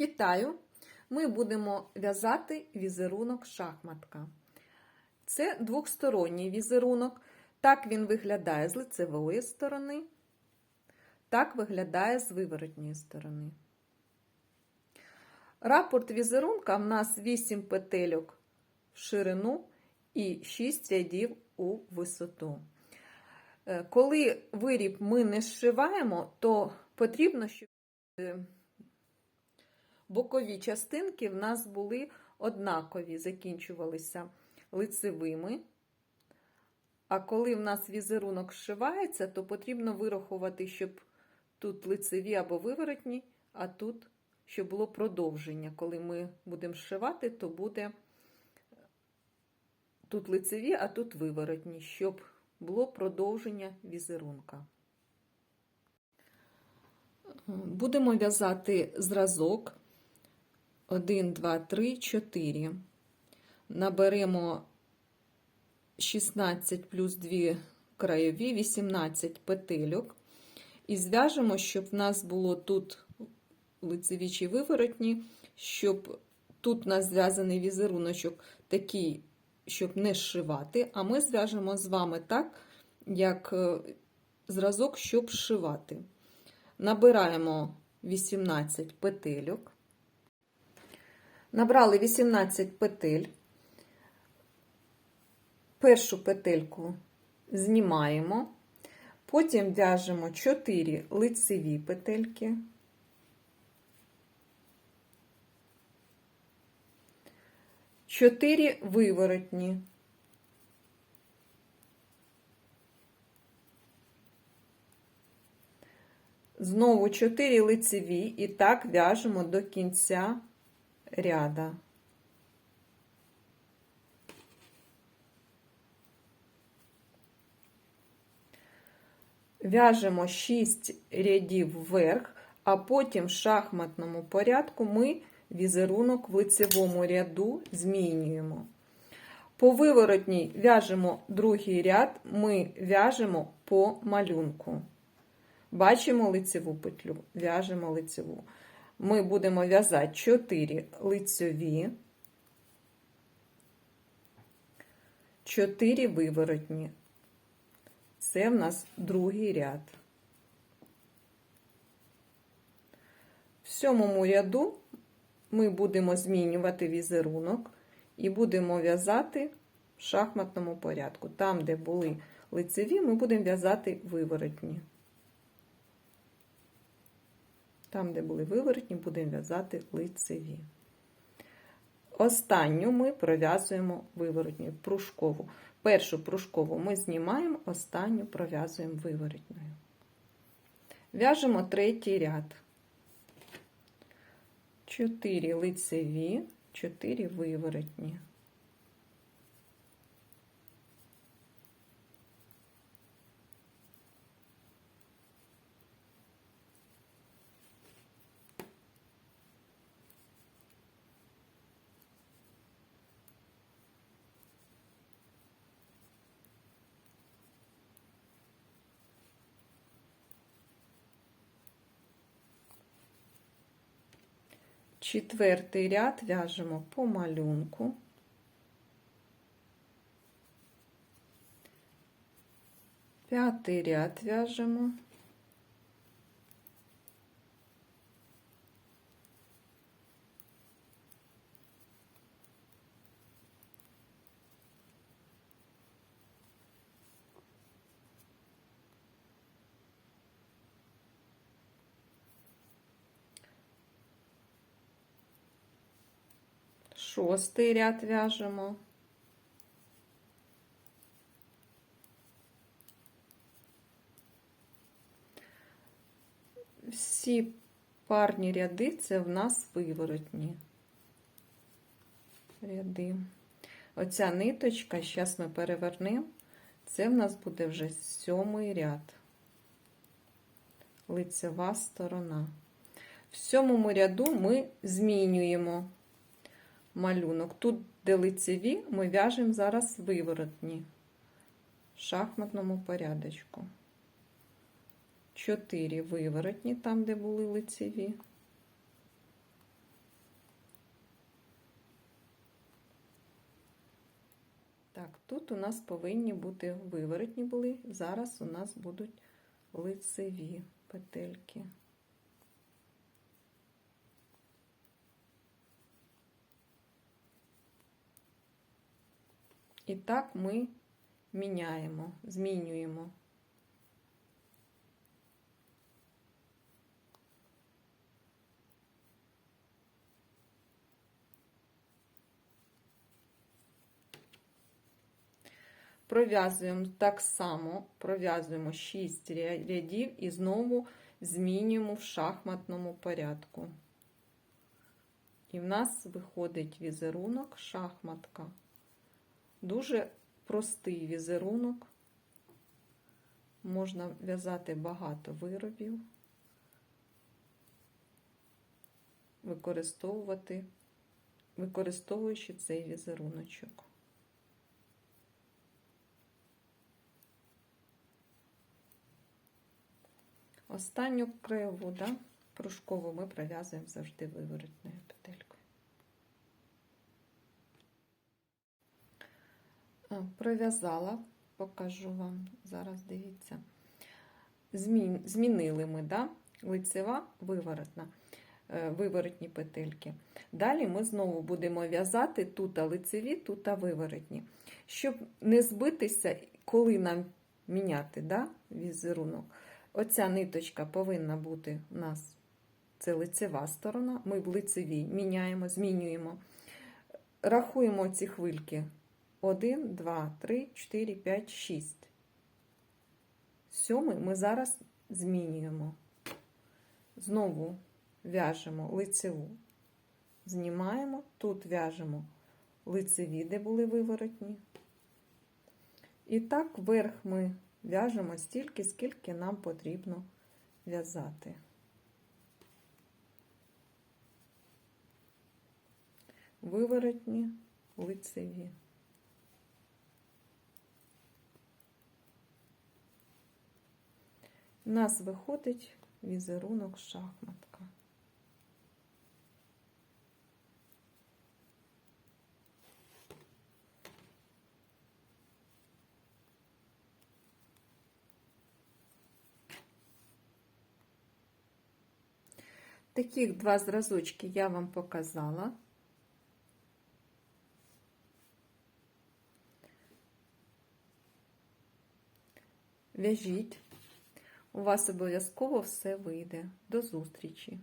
Вітаю! Ми будемо в'язати візерунок шахматка. Це двохсторонній візерунок. Так він виглядає з лицевої сторони, так виглядає з виворотньої сторони. Рапорт візерунка в нас 8 петельок в ширину і 6 рядів у висоту. Е, Коли виріб ми не зшиваємо, то потрібно, щоб е, бокові частинки в нас були однакові, закінчувалися лицевими. А коли в нас візерунок зшивається, то потрібно вирахувати, щоб тут лицеві або виворотні, а тут, щоб було продовження. Коли ми будемо зшивати, то буде тут лицеві, а тут виворотні, щоб було продовження візерунка. Будемо в'язати зразок 1, 2, 3, 4. Наберемо 16 плюс 2 краєві, 18 петельок. І зв'яжемо, щоб в нас було тут лицеві чи виворотні, щоб тут у нас зв'язаний візеруночок такий, щоб не зшивати. А ми зв'яжемо з вами так, як зразок, щоб зшивати. Набираємо 18 петельок. Набрали 18 петель. Першу петельку знімаємо, потім в'яжемо 4 лицеві петельки. Чотири виворотні. Знову 4 лицеві і так в'яжемо до кінця ряда. В'яжемо 6 рядів вверх, а потім в шахматному порядку ми візерунок в лицевому ряду змінюємо. По виворотній в'яжемо другий ряд, ми в'яжемо по малюнку. Бачимо лицеву петлю, в'яжемо лицеву. Ми будемо в'язати 4 лицеві, 4 виворотні. Це в нас другий ряд. В сьомому ряду ми будемо змінювати візерунок і будемо в'язати в шахматному порядку. Там, де були лицеві, ми будемо в'язати виворотні. Там, де були виворотні, будемо в'язати лицеві. Останню ми пров'язуємо виворотню, пружкову. Першу пружкову ми знімаємо, останню пров'язуємо виворотньою. В'яжемо третій ряд. 4 лицеві, 4 виворотні. Четвертий ряд в'яжемо по малюнку. П'ятий ряд в'яжемо. Шостий ряд в'яжемо. Всі парні ряди це в нас виворотні ряди. Оця ниточка, зараз ми перевернемо, це в нас буде вже сьомий ряд, лицева сторона. В сьомому ряду ми змінюємо малюнок. Тут, де лицеві, ми в'яжемо зараз виворотні в шахматному порядочку. Чотири виворотні, там, де були лицеві. Так, тут у нас повинні бути виворотні були, зараз у нас будуть лицеві петельки. І так ми міняємо, змінюємо. Пров'язуємо так само, пров'язуємо 6 рядів і знову змінюємо в шахматному порядку. І в нас виходить візерунок шахматка. Дуже простий візерунок. Можна в'язати багато виробів, використовувати, використовуючи цей візеруночок. Останню краєву, да, пружкову ми пров'язуємо завжди виворотною петелькою. Пров'язала, покажу вам, зараз дивіться. Змін, змінили ми, да, лицева, виворотна, виворотні петельки. Далі ми знову будемо в'язати тут лицеві, тут виворотні. Щоб не збитися, коли нам міняти да, візерунок. Оця ниточка повинна бути у нас це лицева сторона. Ми в лицевій міняємо, змінюємо. Рахуємо ці хвильки. 1, 2, 3, 4, 5, 6. Сьомий ми зараз змінюємо. Знову в'яжемо лицеву. Знімаємо, тут в'яжемо лицеві, де були виворотні. І так вверх ми в'яжемо стільки, скільки нам потрібно в'язати. Виворотні, лицеві. У нас виходить візерунок шахматка. Таких два зразочки я вам показала. В'яжіть, у вас обов'язково все вийде. До зустрічі!